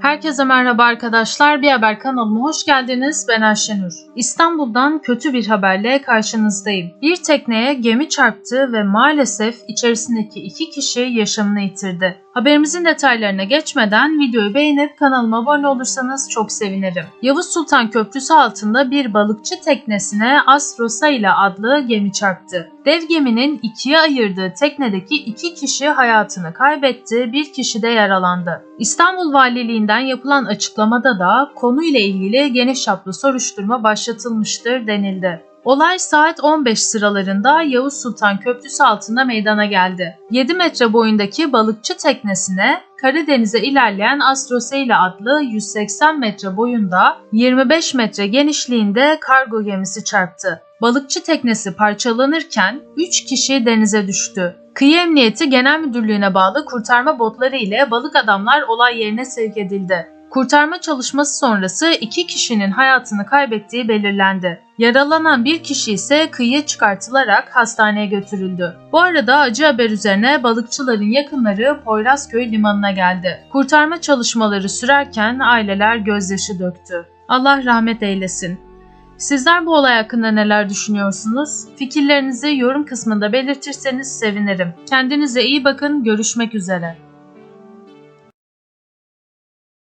Herkese merhaba arkadaşlar. Bir Haber kanalıma hoş geldiniz. Ben Ayşenur. İstanbul'dan kötü bir haberle karşınızdayım. Bir tekneye gemi çarptı ve maalesef içerisindeki iki kişi yaşamını yitirdi. Haberimizin detaylarına geçmeden videoyu beğenip kanalıma abone olursanız çok sevinirim. Yavuz Sultan Köprüsü altında bir balıkçı teknesine Astrosaila adlı gemi çarptı. Dev geminin ikiye ayırdığı teknedeki iki kişi hayatını kaybetti, bir kişi de yaralandı. İstanbul Valiliğinden yapılan açıklamada da konuyla ilgili geniş çaplı soruşturma başlatılmıştır denildi. Olay saat 15 sıralarında Yavuz Sultan Köprüsü altında meydana geldi. 7 metre boyundaki balıkçı teknesine Karadeniz'e ilerleyen Astrosaila adlı 180 metre boyunda 25 metre genişliğinde kargo gemisi çarptı. Balıkçı teknesi parçalanırken 3 kişi denize düştü. Kıyı Emniyeti Genel Müdürlüğü'ne bağlı kurtarma botları ile balık adamlar olay yerine sevk edildi. Kurtarma çalışması sonrası iki kişinin hayatını kaybettiği belirlendi. Yaralanan bir kişi ise kıyıya çıkartılarak hastaneye götürüldü. Bu arada acı haber üzerine balıkçıların yakınları Poyrazköy limanına geldi. Kurtarma çalışmaları sürerken aileler gözyaşı döktü. Allah rahmet eylesin. Sizler bu olay hakkında neler düşünüyorsunuz? Fikirlerinizi yorum kısmında belirtirseniz sevinirim. Kendinize iyi bakın, görüşmek üzere.